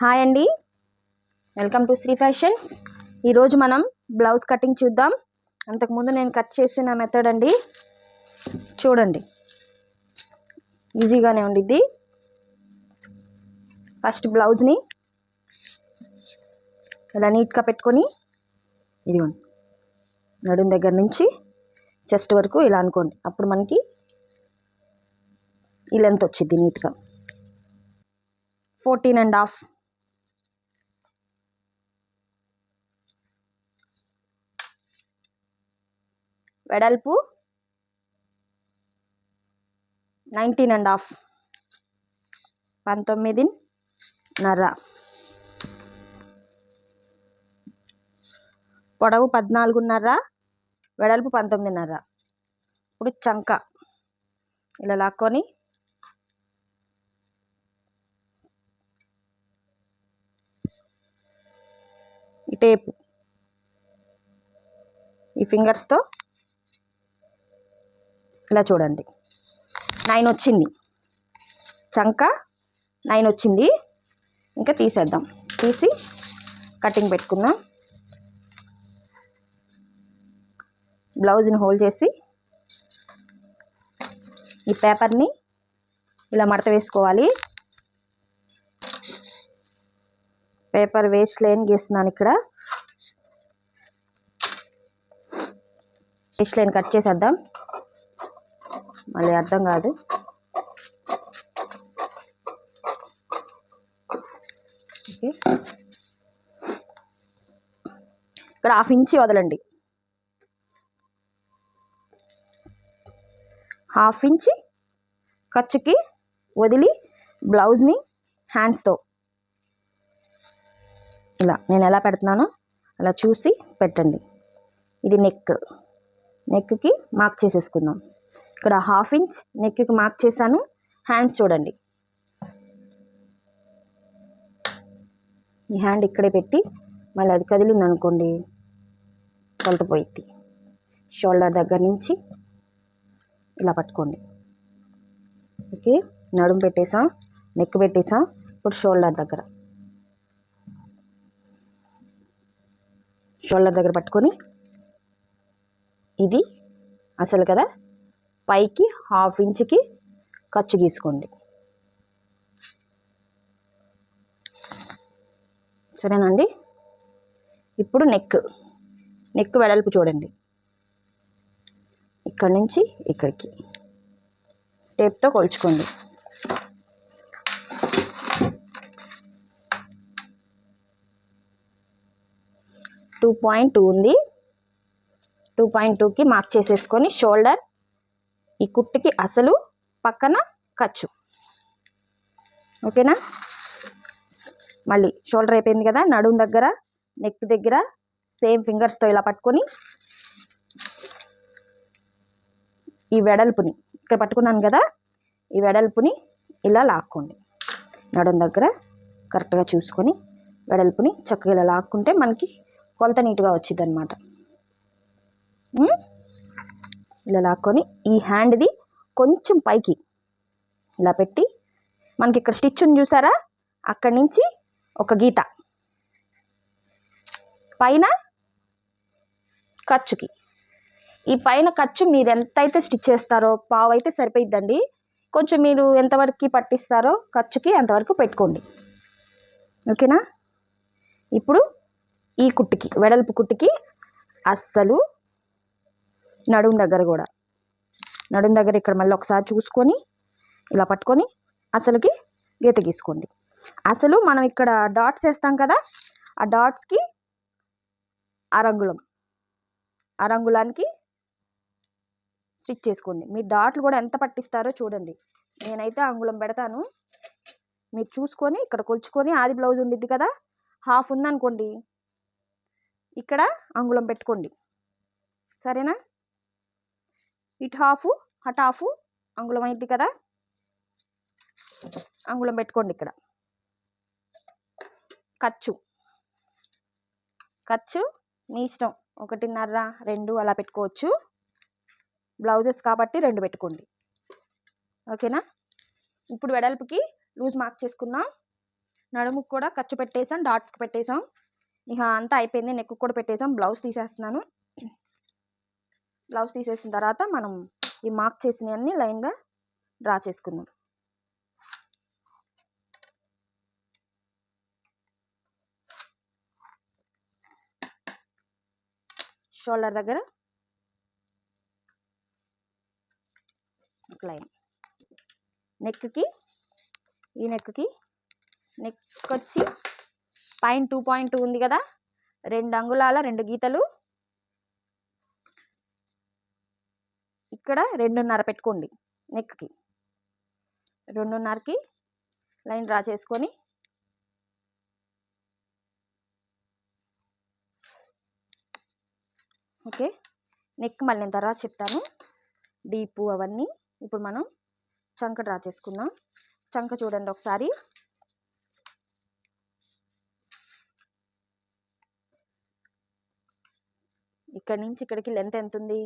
Hi అండి. Welcome to Shri fashions ఈరోజు మనం బ్లౌజ్ కటింగ్ చూద్దాం. అంతకుముందు నేను కట్ చేసిన మెథడ్ అండి. చూడండి. ఈజీగానే ఉండిద్ది. ఫస్ట్ బ్లౌజ్ని ఇలా నీట్గా పెట్టుకొని ఇదిగోండి. నడుం దగ్గర నుంచి చెస్ట్ వరకు ఇలా అనుకోండి. అప్పుడు మనకి ఈ లెంత్ వచ్చింది నీట్గా ఫోర్టీన్ అండ్ హాఫ్ వెడల్పు నైన్టీన్ అండ్ హాఫ్ పంతొమ్మిది నర్ర పొడవు పద్నాలుగున్నర. వెడల్పు పంతొమ్మిదిన్నర. ఇప్పుడు చంక. ఇలా లాక్కొని. ఈ టేపు. ఈ ఫింగర్స్తో ఇలా చూడండి. నైన్ వచ్చింది. చంక నైన్ వచ్చింది. ఇంకా తీసేద్దాం. తీసి కటింగ్ పెట్టుకుందాం. బ్లౌజ్ని హోల్డ్ చేసి ఈ పేపర్ని ఇలా మడత వేసుకోవాలి. పేపర్ వేస్ట్ లైన్ గీస్తున్నాను ఇక్కడ. వేస్ట్ లైన్ కట్ చేసేద్దాం. మళ్ళీ అర్థం కాదు. ఓకే. ఇక్కడ హాఫ్ ఇంచి వదలండి. హాఫ్ ఇంచి ఖర్చుకి వదిలి బ్లౌజ్ని హ్యాండ్స్తో. ఇలా నేను ఎలా పెడుతున్నానో అలా చూసి పెట్టండి. ఇది నెక్. నెక్కి మార్క్ చేసేసుకుందాం. ఇక్కడ హాఫ్ ఇంచ్ నెక్కి మార్క్ చేశాను. హ్యాండ్స్ చూడండి. ఈ హ్యాండ్ ఇక్కడే పెట్టి మళ్ళీ అది కదిలింది అనుకోండి కొలతపోయిద్ది షోల్డర్ దగ్గర నుంచి ఇలా పట్టుకోండి. ఓకే? నడుము పెట్టేసాం? నెక్ పెట్టేసాం? ఇప్పుడు షోల్డర్ దగ్గర. షోల్డర్ దగ్గర పట్టుకొని ఇది అసలు కదా? పైకి హాఫ్ ఇంచ్కి ఖర్చు గీసుకోండి. సరేనండి ఇప్పుడు నెక్. నెక్ వెడల్పు చూడండి. ఇక్కడ నుంచి ఇక్కడికి. టేప్తో కొలుచుకోండి. టూ పాయింట్ టూ ఉంది. టూ పాయింట్ టూకి మార్క్ చేసేసుకొని షోల్డర్ ఈ కుట్టుకి అసలు పక్కన ఖర్చు. ఓకేనా? మళ్ళీ షోల్డర్ అయిపోయింది కదా నడుం దగ్గర నెక్ దగ్గర సేమ్ ఫింగర్స్తో ఇలా పట్టుకొని ఈ వెడల్పుని ఇక్కడ పట్టుకున్నాను కదా ఈ వెడల్పుని ఇలా లాక్కోండి. నడుం దగ్గర కరెక్ట్గా చూసుకొని వెడల్పుని చక్కగా ఇలా లాక్కుంటే మనకి కొలత నీట్గా వచ్చింది అనమాట ఇలా లాక్కొని ఈ హ్యాండ్ది కొంచెం పైకి ఇలా పెట్టి మనకి ఇక్కడ స్టిచ్ ఉంది చూసారా? అక్కడి నుంచి ఒక గీత. పైన ఖర్చుకి. ఈ పైన ఖర్చు మీరు ఎంతైతే స్టిచ్ చేస్తారో పావు అయితే సరిపోయిద్దండి. కొంచెం మీరు ఎంతవరకు పట్టిస్తారో ఖర్చుకి అంతవరకు పెట్టుకోండి. ఓకేనా? ఇప్పుడు ఈ కుట్టుకి వెడల్పు కుట్టుకి అస్సలు నడుం దగ్గర కూడా. నడుం దగ్గర ఇక్కడ మళ్ళీ ఒకసారి చూసుకొని ఇలా పట్టుకొని అసలుకి గీత గీసుకోండి. అసలు మనం ఇక్కడ డాట్స్ వేస్తాం కదా ఆ డాట్స్కి అరంగుళం. అరంగుళానికి స్టిచ్ చేసుకోండి. మీ డాట్లు కూడా ఎంత పట్టిస్తారో చూడండి. నేనైతే అంగుళం పెడతాను. మీరు చూసుకొని ఇక్కడ కొలుచుకొని ఆది బ్లౌజ్ ఉండిద్ది కదా హాఫ్ ఉందనుకోండి. ఇక్కడ అంగుళం పెట్టుకోండి. సరేనా? ఇటు హాఫ్ అటు హాఫ్ అంగుళం అయింది కదా అంగుళం పెట్టుకోండి ఇక్కడ. ఖర్చు. ఖర్చు మీ ఇష్టం. ఒకటిన్నర రెండు అలా పెట్టుకోవచ్చు. బ్లౌజెస్ కాబట్టి రెండు పెట్టుకోండి. ఓకేనా? ఇప్పుడు వెడల్పుకి లూజ్ మార్క్ చేసుకున్నాం నడుముకు కూడా ఖర్చు పెట్టేసాం డాట్స్కి పెట్టేసాం ఇక అంతా అయిపోయింది నెక్ కూడా పెట్టేసాం బ్లౌజ్ తీసేస్తున్నాను. బ్లౌజ్ తీసేసిన తర్వాత మనం ఈ మార్క్ చేసినవన్నీ లైన్గా డ్రా చేసుకుందాం. షోల్డర్ దగ్గర లైన్. నెక్కి ఈ నెక్కి నెక్ వచ్చి పైన టూ పాయింట్ టూ ఉంది కదా రెండు అంగుళాల రెండు గీతలు. ఇక్కడ రెండున్నర పెట్టుకోండి నెక్కి రెండున్నరకి లైన్ డ్రా చేసుకొని ఓకే నెక్ మళ్ళీ నేను తర్వాత చెప్తాను. డీపు అవన్నీ. ఇప్పుడు మనం చంక డ్రా చేసుకుందాం. చంక చూడండి ఒకసారి. ఇక్కడి నుంచి ఇక్కడికి లెంత్ ఎంత ఉంది?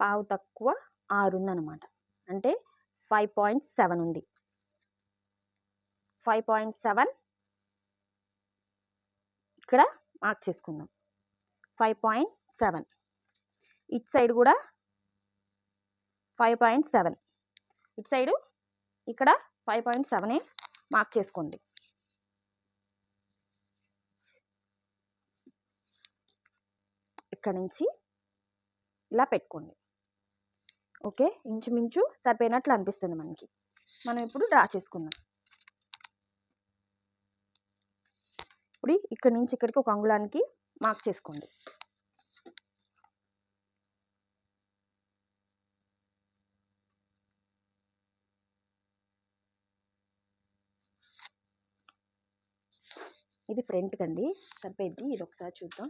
పావు తక్కువ ఆరు ఉందన్నమాట. అంటే ఫైవ్ పాయింట్ సెవెన్ ఉంది. ఫైవ్ పాయింట్ సెవెన్ ఇక్కడ మార్క్ చేసుకుందాం. Five point seven it side కూడా five point seven it side ఇక్కడ ఫైవ్ పాయింట్ సెవెనే మార్క్ చేసుకోండి. ఇక్కడ నుంచి ఇలా పెట్టుకోండి. ఓకే? ఇంచుమించు సరిపోయినట్లు అనిపిస్తుంది మనకి. మనం ఇప్పుడు డ్రా చేసుకుందాం. ఇప్పుడు ఇక్కడ నుంచి ఇక్కడికి ఒక అంగుళానికి మార్క్ చేసుకోండి. ఇది ఫ్రంట్ కండి. సరిపోయింది. ఇది ఒకసారి చూద్దాం.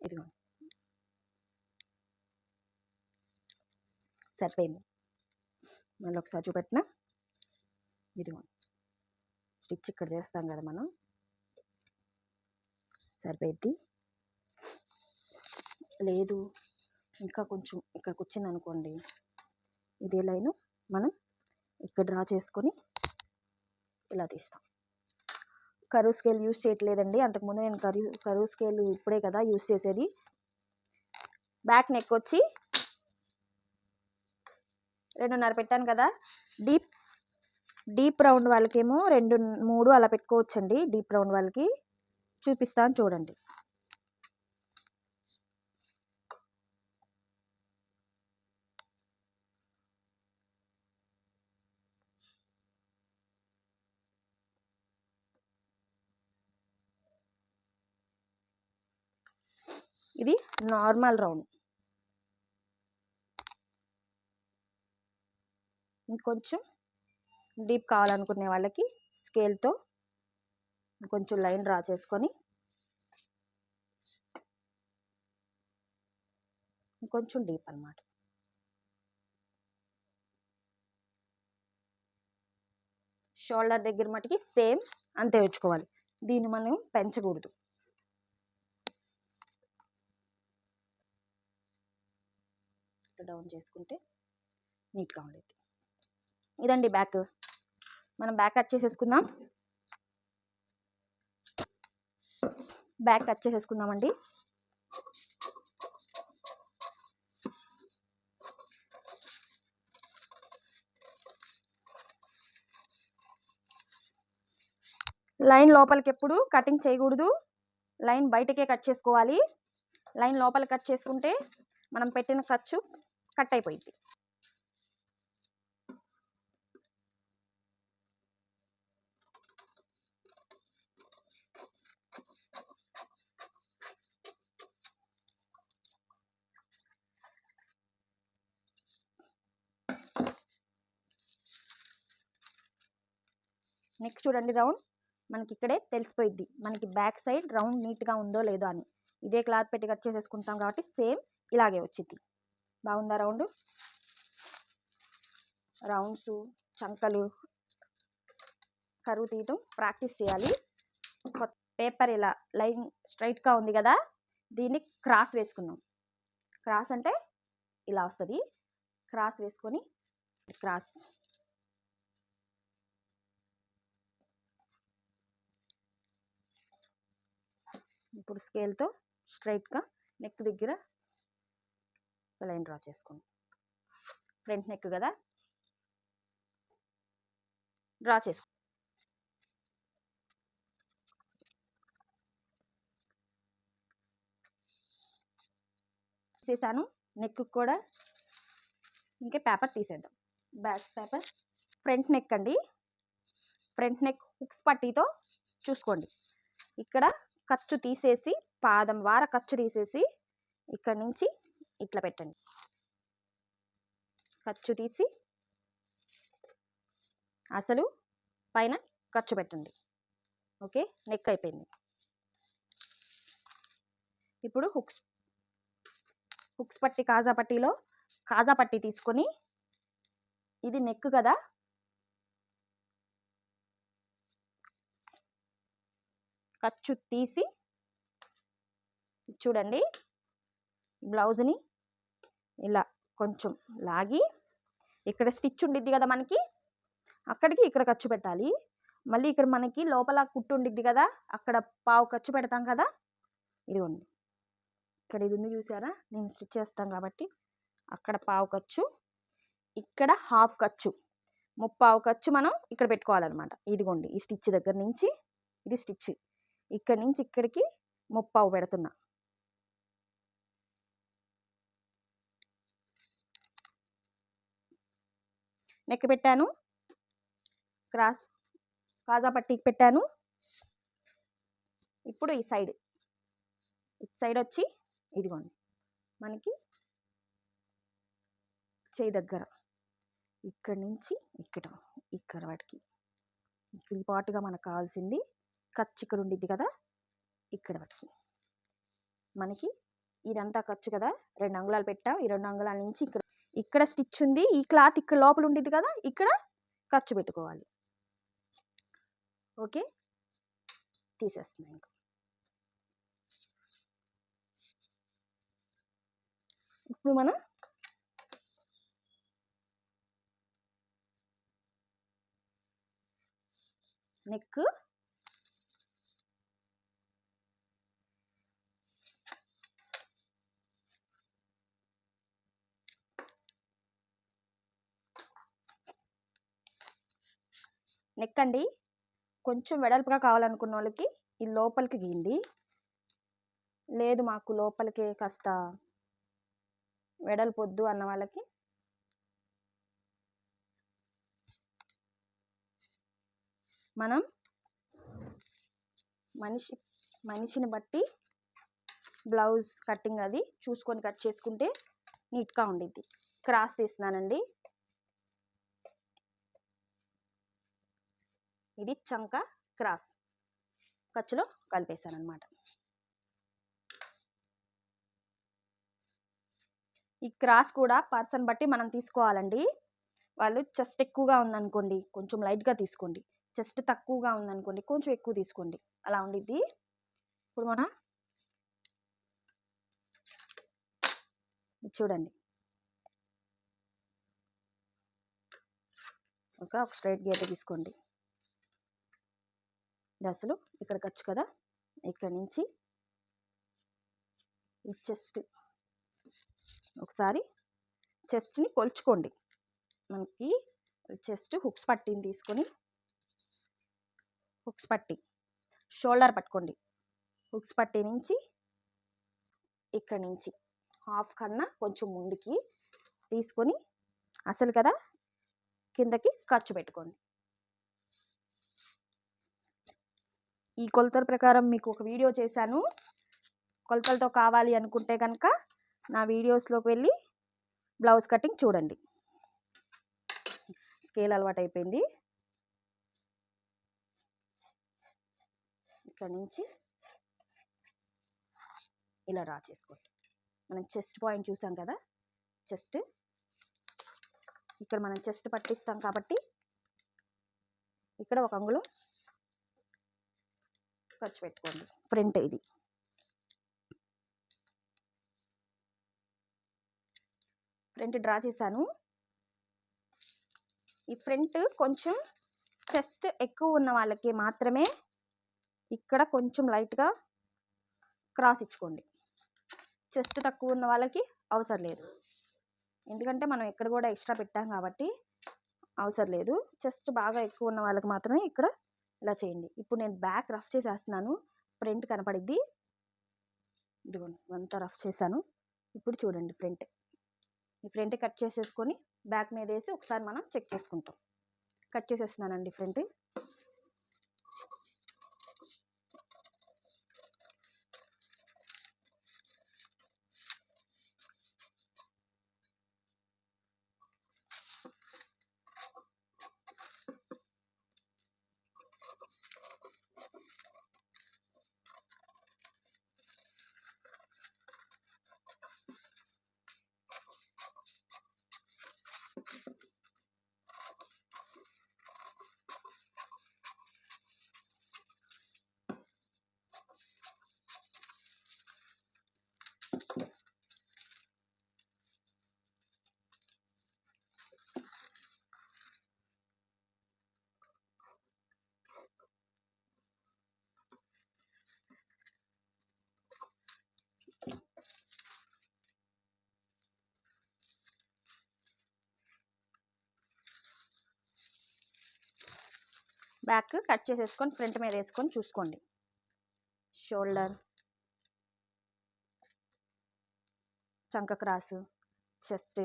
ఇదిగో. సరిపోయింది. మళ్ళీ ఒకసారి చూపెట్టిన? ఇదిగో. స్టిచ్ ఇక్కడ చేస్తాం కదా మనం. సరిపోయిద్ది లేదు. ఇంకా కొంచెం ఇక్కడికి వచ్చింది అనుకోండి ఇదే లైను మనం ఇక్కడ డ్రా చేసుకొని ఇలా తీస్తాం. కరువు స్కేల్ యూస్ చేయట్లేదండి. అంతకుముందు నేను కరువు కరువు స్కేల్ ఇప్పుడే కదా యూస్ చేసేది. బ్యాక్ నెక్ వచ్చి రెండున్నర పెట్టాను కదా. డీప్ డీప్ రౌండ్ వాళ్ళకేమో రెండు మూడు అలా పెట్టుకోవచ్చండి. డీప్ రౌండ్ వాళ్ళకి చూపిస్తాను చూడండి. ఇది నార్మల్ రౌండ్. ఇంకొంచెం డీప్ కావాలనుకునే వాళ్ళకి స్కేల్తో కొంచెం లైన్ డ్రా చేసుకొని ఇంకొంచెం డీప్ అనమాట షోల్డర్ దగ్గర మటుకి సేమ్ అంతే ఉంచుకోవాలి. దీన్ని మనం పెంచకూడదు. డౌన్ చేసుకుంటే నీట్గా ఉండేది. ఇదండి బ్యాక్. మనం బ్యాక్ కట్ చేసేసుకుందాం. బ్యాక్ కట్ చేసేసుకుందామండి. లైన్ లోపలికి ఎప్పుడు కటింగ్ చేయకూడదు. లైన్ బయటకే కట్ చేసుకోవాలి. లైన్ లోపల కట్ చేసుకుంటే మనం పెట్టిన ఖర్చు కట్ అయిపోయింది నెక్ చూడండి రౌండ్. మనకి ఇక్కడే తెలిసిపోయిద్ది. మనకి బ్యాక్ సైడ్ రౌండ్ నీట్గా ఉందో లేదో అని. ఇదే క్లాత్ పెట్టి కట్ చేసేసుకుంటాం కాబట్టి సేమ్ ఇలాగే వచ్చింది బాగుందా రౌండ్? రౌండ్స్ చంకలు కరువు తీయటం ప్రాక్టీస్ చేయాలి. కొత్త పేపర్ ఇలా లైన్ స్ట్రైట్గా ఉంది కదా దీన్ని క్రాస్ వేసుకుందాం. క్రాస్ అంటే ఇలా వస్తుంది. క్రాస్ వేసుకొని క్రాస్. ఇప్పుడు స్కేల్తో స్ట్రైట్గా నెక్ దగ్గర లైన్ డ్రా చేసుకోండి. ఫ్రంట్ నెక్ కదా? డ్రా చేసుకో. చేశాను. నెక్ కూడా ఇంకే పేపర్ తీసేద్దాం. బ్యాక్ పేపర్ ఫ్రంట్ నెక్ అండి. ఫ్రంట్ నెక్ హుక్స్ పట్టీతో చూసుకోండి. ఇక్కడ ఖర్చు తీసేసి పాదం వార ఖర్చు తీసేసి ఇక్కడ నుంచి ఇట్లా పెట్టండి. ఖర్చు తీసి అసలు పైన ఖర్చు పెట్టండి. ఓకే? నెక్ అయిపోయింది. ఇప్పుడు హుక్స్ హుక్స్ పట్టి కాజా పట్టీలో కాజా పట్టి తీసుకొని ఇది నెక్ కదా? ఖర్చు తీసి చూడండి. బ్లౌజ్ని ఇలా కొంచెం లాగి ఇక్కడ స్టిచ్ ఉండిద్ది కదా మనకి అక్కడికి ఇక్కడ ఖర్చు పెట్టాలి. మళ్ళీ ఇక్కడ మనకి లోపల కుట్టు ఉండిద్ది కదా అక్కడ పావు ఖర్చు పెడతాం కదా ఇదిగోండి. ఇక్కడ ఇది ఉంది చూసారా? నేను స్టిచ్ చేస్తాను కాబట్టి అక్కడ పావు ఖర్చు ఇక్కడ హాఫ్ ఖర్చు ముప్పావు ఖర్చు మనం ఇక్కడ పెట్టుకోవాలన్నమాట. ఇదిగోండి ఈ స్టిచ్ దగ్గర నుంచి ఇది స్టిచ్. ఇక్కడ నుంచి ఇక్కడికి ముప్పావు పెడుతున్నా. నెక్ పెట్టాను. క్రాస్ కాజా పట్టీకి పెట్టాను. ఇప్పుడు ఈ సైడ్. ఇటు సైడ్ వచ్చి ఇదిగోండి. మనకి చేయి దగ్గర. ఇక్కడ నుంచి ఇక్కడ ఇక్కడ వాటికి. ఇక్కడ ఈ పాటుగా మనకు కావాల్సింది ఖర్చు ఇక్కడ ఉండిద్ది కదా? ఇక్కడ వాటికి. మనకి ఇదంతా ఖర్చు కదా? రెండు అంగుళాలు పెట్టాం. ఈ రెండు అంగుళాల నుంచి ఇక్కడ ఇక్కడ స్టిచ్ ఉంది ఈ క్లాత్ ఇక్కడ లోపల ఉండేది కదా ఇక్కడ ఖర్చు పెట్టుకోవాలి. ఓకే? తీసేస్తున్నాను ఇంకా. ఇప్పుడు మనం నెక్ నెక్ అండి కొంచెం వెడల్పుగా కావాలనుకున్న వాళ్ళకి ఈ లోపలికి గీయండి. లేదు మాకు లోపలికి కాస్త వెడల్పొద్దు అన్న వాళ్ళకి. మనం మనిషి మనిషిని బట్టి బ్లౌజ్ కటింగ్ అది చూసుకొని కట్ చేసుకుంటే నీట్గా ఉండిద్ది. క్రాస్ తీస్తున్నానండి ఇది చంక క్రాస్. ఖర్చులో కలిపేశాను అనమాట ఈ క్రాస్ కూడా పర్సన్ బట్టి మనం తీసుకోవాలండి. వాళ్ళు చెస్ట్ ఎక్కువగా ఉందనుకోండి కొంచెం లైట్గా తీసుకోండి. చెస్ట్ తక్కువగా ఉందనుకోండి కొంచెం ఎక్కువ తీసుకోండి. అలా ఉండిద్ది. ఇప్పుడు మన చూడండి. ఒక ఒక స్ట్రైట్ గీత తీసుకోండి. అసలు ఇక్కడ ఖర్చు కదా! ఇక్కడ నుంచి ఈ చెస్ట్ ఒకసారి చెస్ట్ని కొలుచుకోండి. మనకి చెస్ట్ హుక్స్ పట్టిని తీసుకొని హుక్స్ పట్టి షోల్డర్ పట్టుకోండి. హుక్స్ పట్టి నుంచి ఇక్కడ నుంచి హాఫ్ కన్నా కొంచెం ముందుకి తీసుకొని అసలు కదా! కిందకి ఖర్చు పెట్టుకోండి. ఈ కొలతల ప్రకారం మీకు ఒక వీడియో చేశాను. కొలతలతో కావాలి అనుకుంటే కనుక నా వీడియోస్లోకి వెళ్ళి బ్లౌజ్ కటింగ్ చూడండి. స్కేల్ అలవాటు అయిపోయింది ఇక్కడ నుంచి ఇలా డ్రా చేసుకోండి. మనం చెస్ట్ పాయింట్ చూసాం కదా? చెస్ట్. ఇక్కడ మనం చెస్ట్ పట్టిస్తాం కాబట్టి ఇక్కడ ఒక అంగుళం ఖర్చు పెట్టుకోండి. ఫ్రంట్ ఇది. ఫ్రంట్ డ్రా చేశాను. ఈ ఫ్రంట్ కొంచెం చెస్ట్ ఎక్కువ ఉన్న వాళ్ళకి మాత్రమే ఇక్కడ కొంచెం లైట్గా క్రాస్ ఇచ్చుకోండి. చెస్ట్ తక్కువ ఉన్న వాళ్ళకి అవసరం లేదు. ఎందుకంటే మనం ఇక్కడ కూడా ఎక్స్ట్రా పెట్టాం కాబట్టి అవసరం లేదు. చెస్ట్ బాగా ఎక్కువ ఉన్న వాళ్ళకి మాత్రమే ఇక్కడ ఇలా చేయండి. ఇప్పుడు నేను బ్యాక్ రఫ్ చేసేస్తున్నాను. ప్రింట్ కనపడిద్ది. ఇదిగోండి అంతా రఫ్ చేశాను. ఇప్పుడు చూడండి ప్రింట్. ఈ ఫ్రంట్ కట్ చేసేసుకొని బ్యాక్ మీద వేసి ఒకసారి మనం చెక్ చేసుకుంటాం. కట్ చేసేస్తున్నానండి ఫ్రంట్ బ్యాక్ కట్ చేసేసుకొని ఫ్రంట్ మీద వేసుకొని చూసుకోండి. షోల్డర్ చంక క్రాస్ చెస్ట్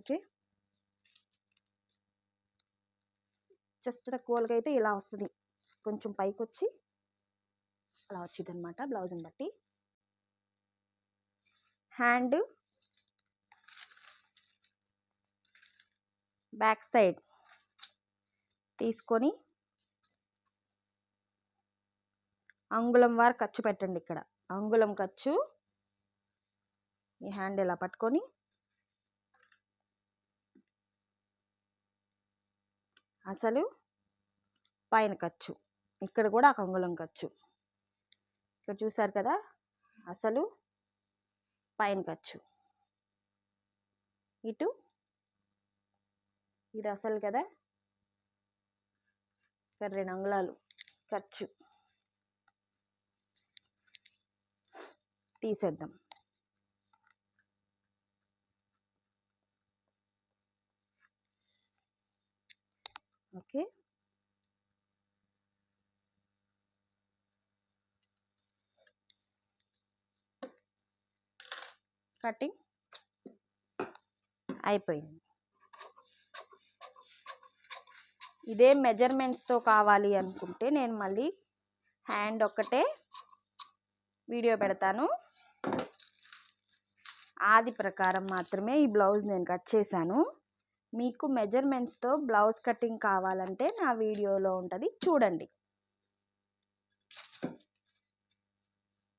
ఓకే. చెస్ట్ తక్కువగా అయితే ఇలా వస్తుంది. కొంచెం పైకి వచ్చి అలా వచ్చింది అనమాట బ్లౌజ్ని బట్టి. హ్యాండ్ బ్యాక్ సైడ్ తీసుకొని అంగుళం వారు ఖర్చు పెట్టండి ఇక్కడ. అంగుళం ఖర్చు ఈ హ్యాండ్ ఇలా పట్టుకొని అసలు పైన ఖర్చు. ఇక్కడ కూడా ఒక అంగుళం ఖర్చు. ఇక్కడ చూసారు కదా? అసలు పైన ఖర్చు. ఇటు ఇది అసలు కదా? ఇక్కడ రెండు అంగుళాలు. ఖర్చు. తీసేద్దాం. ఓకే. కటింగ్ అయిపోయింది. ఇదే మెజర్మెంట్స్తో కావాలి అనుకుంటే నేను మళ్ళీ హ్యాండ్ ఒక్కటే వీడియో పెడతాను. ఆది ప్రకారం మాత్రమే ఈ బ్లౌజ్ నేను కట్ చేశాను. మీకు మెజర్మెంట్స్తో బ్లౌజ్ కటింగ్ కావాలంటే నా వీడియోలో ఉంటుంది. చూడండి.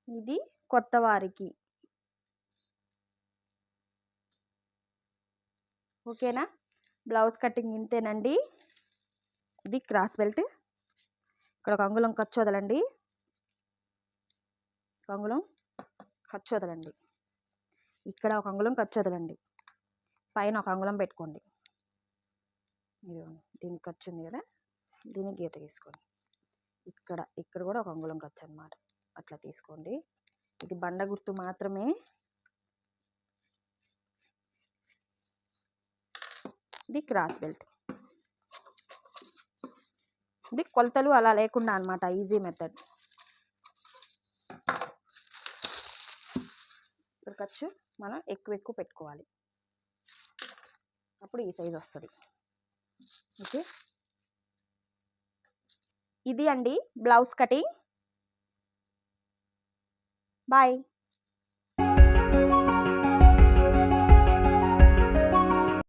ఇది కొత్త వారికి. ఓకేనా? బ్లౌజ్ కటింగ్ ఇంతేనండి. ఇది క్రాస్ బెల్ట్. ఇక్కడ ఒక అంగుళం ఖర్చు వదలండి ఒక అంగుళం ఖర్చు వదలండి ఇక్కడ ఒక అంగుళం ఖర్చు వదలండి పైన ఒక అంగుళం పెట్టుకోండి. దీనికి ఖర్చు ఉంది కదా? దీనికి గీత తీసుకోండి ఇక్కడ ఇక్కడ కూడా ఒక అంగుళం ఖర్చు అనమాట అట్లా తీసుకోండి. ఇది బండ గుర్తు మాత్రమే. ఇది క్రాస్ బెల్ట్. ఇది కొలతలు అలా లేకుండా అనమాట ఈజీ మెథడ్. ఇక్కడ ఖర్చు మనం ఎక్కువ ఎక్కువ పెట్టుకోవాలి. అప్పుడు ఈ సైజ్ వస్తుంది. ఓకే. ఇది అండి బ్లౌజ్ కటింగ్. బాయ్.